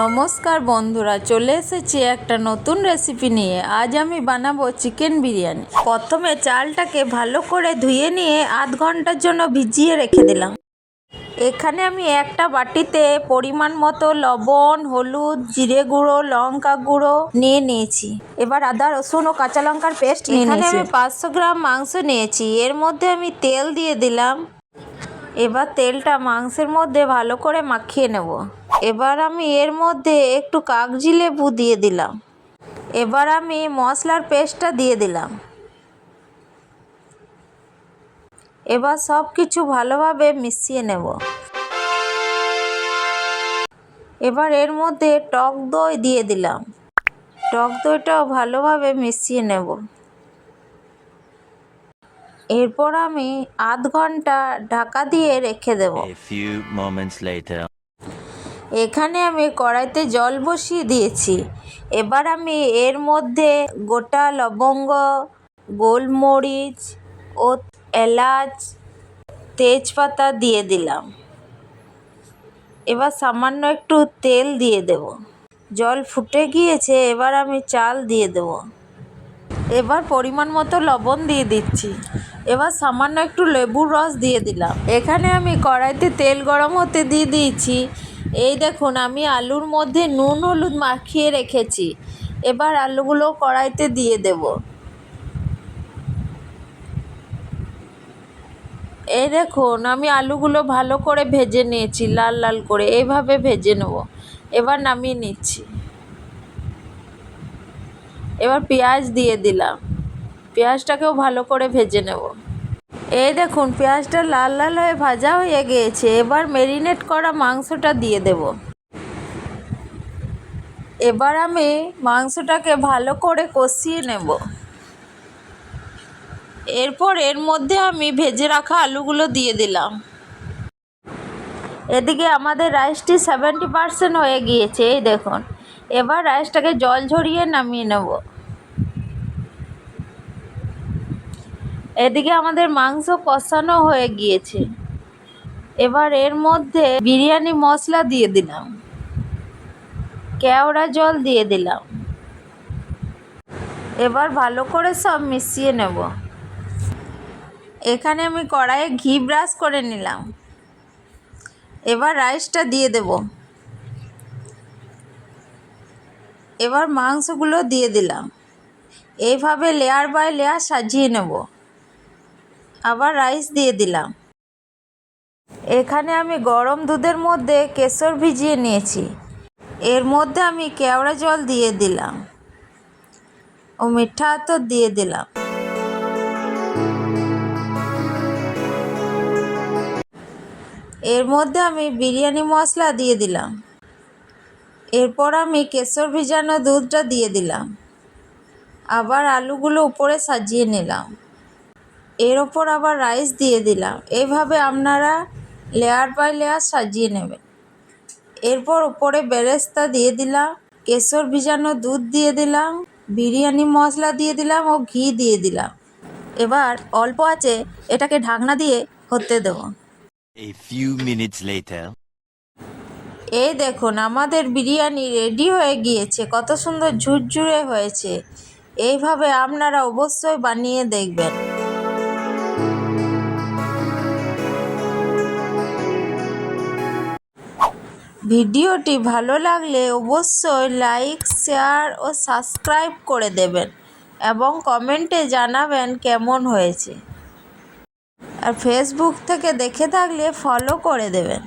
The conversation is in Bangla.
নমস্কার বন্ধুরা চলে এসেছি একটা নতুন রেসিপি নিয়ে। আজ আমি বানাবো চিকেন বিরিয়ানি। প্রথমে চালটাকে ভালো করে ধুয়ে নিয়ে আধ ঘণ্টার জন্য ভিজিয়ে রেখে দিলাম। এখানে আমি একটা বাটিতে পরিমাণ মতো লবণ হলুদ জিরে গুঁড়ো লঙ্কা গুঁড়ো নিয়ে নিয়েছি। এবার আদা রসুন ও কাঁচা লঙ্কার পেস্ট নিয়ে এখানে আমি আমি পাঁচশো গ্রাম মাংস নিয়েছি। এর মধ্যে আমি তেল দিয়ে দিলাম। এবার তেলটা মাংসের মধ্যে ভালো করে মাখিয়ে নেব। এবার আমি এর মধ্যে একটু কাগজি লেবু দিয়ে দিলাম। এবার আমি মশলার পেস্টটা দিয়ে দিলাম। এবার সব কিছু ভালোভাবে মিশিয়ে নেব। এবার এর মধ্যে টক দই দিয়ে দিলাম। টক দইটাও ভালোভাবে মিশিয়ে নেব। এরপর আমি আধ ঘণ্টা ঢাকা দিয়ে রেখে দেব। এখানে আমি কড়াইতে জল বসিয়ে দিয়েছি। এবার আমি এর মধ্যে গোটা লবঙ্গ, গোলমরিচ ও এলাচ, তেজপাতা দিয়ে দিলাম। এবার সামান্য একটু তেল দিয়ে দেব। জল ফুটে গিয়েছে, এবার আমি চাল দিয়ে দেব। এবার পরিমাণ মতো লবণ দিয়ে দিচ্ছি। এবার সামান্য একটু লেবুর রস দিয়ে দিলাম। এখানে আমি কড়াইতে তেল গরম হতে দিয়ে দিয়েছি। এই দেখুন, আমি আলুর মধ্যে নুন হলুদ মাখিয়ে রেখেছি। এবার আলুগুলো কড়াইতে দিয়ে দেব। এই দেখুন, আমি আলুগুলো ভালো করে ভেজে নিয়েছি, লাল লাল করে। এইভাবে ভেজে নেব। এবার নামিয়ে নিচ্ছি। এবার পেঁয়াজ দিয়ে দিলাম। পেঁয়াজটাকেও ভালো করে ভেজে নেব। এই দেখুন, পেঁয়াজটা লাল লাল হয়ে ভাজা হয়ে গিয়েছে। এবার মেরিনেট করা মাংসটা দিয়ে দেব। এবার আমি মাংসটাকে ভালো করে কষিয়ে নেব। এরপর এর মধ্যে আমি ভেজে রাখা আলুগুলো দিয়ে দিলাম। এদিকে আমাদের রাইসটি সেভেন্টি পারসেন্ট হয়ে গিয়েছে, এই দেখুন। এবার রাইসটাকে জল ঝরিয়ে নামিয়ে নেব। এদিকে আমাদের মাংস কষানো হয়ে গিয়েছে। এবার এর মধ্যে বিরিয়ানি মশলা দিয়ে দিলাম। কেওড়া জল দিয়ে দিলাম। এবার ভালো করে সব মিশিয়ে নেব। এখানে আমি কড়াইয়ে ঘি ব্রাশ করে নিলাম। এবার রাইসটা দিয়ে দেব। এবার মাংসগুলো দিয়ে দিলাম। এইভাবে লেয়ার বাই লেয়ার সাজিয়ে নেব। আবার রাইস দিয়ে দিলাম। এখানে আমি গরম দুধের মধ্যে কেশর ভিজিয়ে নিয়েছি। এর মধ্যে আমি কেওড়া জল দিয়ে দিলাম। ও মিঠা আতর দিয়ে দিলাম। এর মধ্যে আমি বিরিয়ানি মশলা দিয়ে দিলাম। এরপর আমি কেশর ভিজানো দুধটা দিয়ে দিলাম। আবার আলুগুলো উপরে সাজিয়ে নিলাম। এর ওপর আবার রাইস দিয়ে দিলাম। এইভাবে আপনারা লেয়ার বাই লেয়ার সাজিয়ে নেবেন। এরপর উপরে বেরেস্তা দিয়ে দিলাম কেশর ভিজানো দুধ দিয়ে দিলাম বিরিয়ানি মশলা দিয়ে দিলাম ও ঘি দিয়ে দিলাম। এবার অল্প আছে এটাকে ঢাকনা দিয়ে হতে দেবো. এই দেখুন আমাদের বিরিয়ানি রেডি হয়ে গিয়েছে কত সুন্দর ঝুরঝুরে হয়েছে। এইভাবে আপনারা অবশ্যই বানিয়ে দেখবেন। ভিডিওটি ভালো লাগলে অবশ্যই লাইক, শেয়ার ও সাবস্ক্রাইব করে দেবেন এবং কমেন্টে জানাবেন কেমন হয়েছে। আর ফেসবুক থেকে দেখে থাকলে ফলো করে দেবেন।